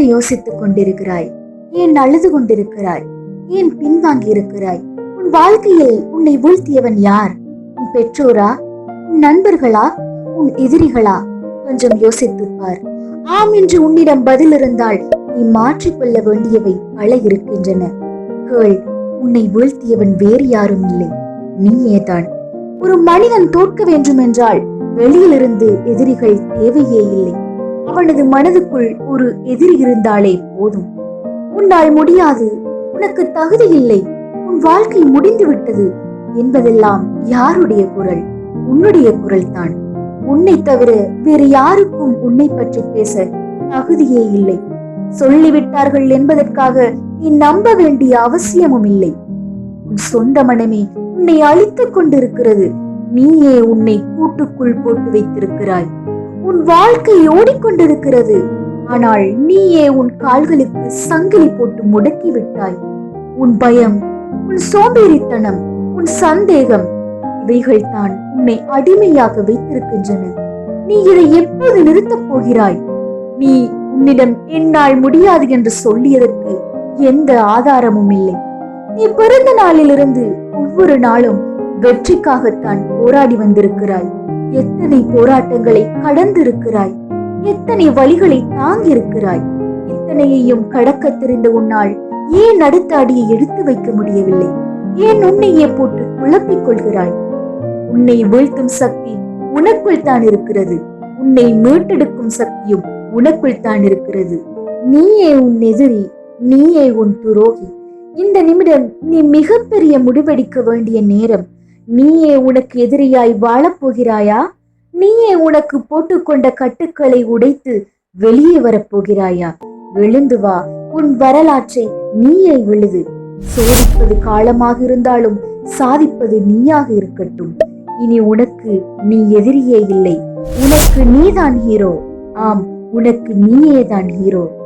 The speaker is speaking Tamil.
என்ன யோசித்துக் கொண்டிருக்கிறாய்? ஏன் அழுது கொண்டிருக்கிறாய்? ஏன் பின்வாங்கி இருக்கிறாய் உன் வாழ்க்கையில் உன்னை வீழ்த்தியவன் யார்? உன் பெற்றோரா? உன் நண்பர்களா? உன் எதிரிகளா? கொஞ்சம் யோசித்துப்பார் ஆம் என்று உன்னிடம் பதில் இருந்தால் நீ மாற்றிக்கொள்ள வேண்டியவை பல இருக்கின்றன. கேள் உன்னை வீழ்த்தியவன் வேறு யாரும் இல்லை. நீயேதான் ஒரு மனிதன் தோற்க வேண்டும் என்றால் வெளியிலிருந்து எதிரிகள் தேவையே இல்லை. அவனது மனதுக்குள் ஒரு எதிரி இருந்தாலே போதும். உன்னால் முடியாது. உனக்கு தகுதி இல்லை. உன் வாழ்க்கை முடிந்து விட்டது என்பதெல்லாம் யாருடைய குரல்? உன்னுடைய குரல் தான் உன்னை தவிர வேறு யாருக்கும் உன்னை பற்றி பேச தகுதியே இல்லை. சொல்லிவிட்டார்கள் என்பதற்காக நீ நம்ப வேண்டிய அவசியமும் இல்லை. உன் சொந்த மனமே உன்னை அழித்துக் கொண்டிருக்கிறது. நீயே உன்னை கூட்டுக்குள் போட்டு வைத்திருக்கிறாய். உன் வாழ்க்கை ஓடிக்கொண்டிருக்கிறது. ஆனால் நீயே உன் கால்களுக்கு சங்கிலி போட்டு முடக்கி விட்டாய் உன் பயம் உன் சோம்பேறித்தனம் உன் சந்தேகம் இவைகள் தான் உன்னை அடிமையாக வைத்திருக்கின்றன. நீ இதை எப்போது நிறுத்தப் போகிறாய்? நீ உன்னிடம் என்னால் முடியாது என்று சொல்லியதற்கு எந்த ஆதாரமும் இல்லை. நீ பிறந்த நாளிலிருந்து ஒவ்வொரு நாளும் வெற்றிக்காகத்தான் போராடி வந்திருக்கிறாய். எத்தனை போராட்டங்களை கடந்திருக்கிறாய்? எத்தனை வழிகளை தாங்கியிருக்கிறாய்? இத்தனையையும் கடக்க தெரிந்த உன்னால் ஏன் அடுத்த அடியை எடுத்து வைக்க முடியவில்லை? ஏன் உன்னையே போட்டு குழப்பிக் கொள்கிறாய்? உன்னை வீழ்த்தும் சக்தி உனக்குள் தான் இருக்கிறது. உன்னை மீட்டெடுக்கும் சக்தியும் உனக்குள் தான் இருக்கிறது. நீயே உன் எதிரி நீயே உன் துரோகி. இந்த நிமிடம் நீ மிகப்பெரிய முடிவெடுக்க வேண்டிய நேரம் நீயே உனக்கு எதிரியாய் வாழப் போகிறாயா நீயே உனக்கு போட்டுக்கொண்ட கட்டுக்களை உடைத்து வெளியே வரப்போகிறாயா? எழுந்து வா உன் வரலாற்றை நீயே எழுது சோதிப்பது காலமாக இருந்தாலும் சாதிப்பது நீயாக இருக்கட்டும். இனி உனக்கு நீ எதிரியே இல்லை. உனக்கு நீதான் ஹீரோ. ஆம் உனக்கு நீயே தான் ஹீரோ.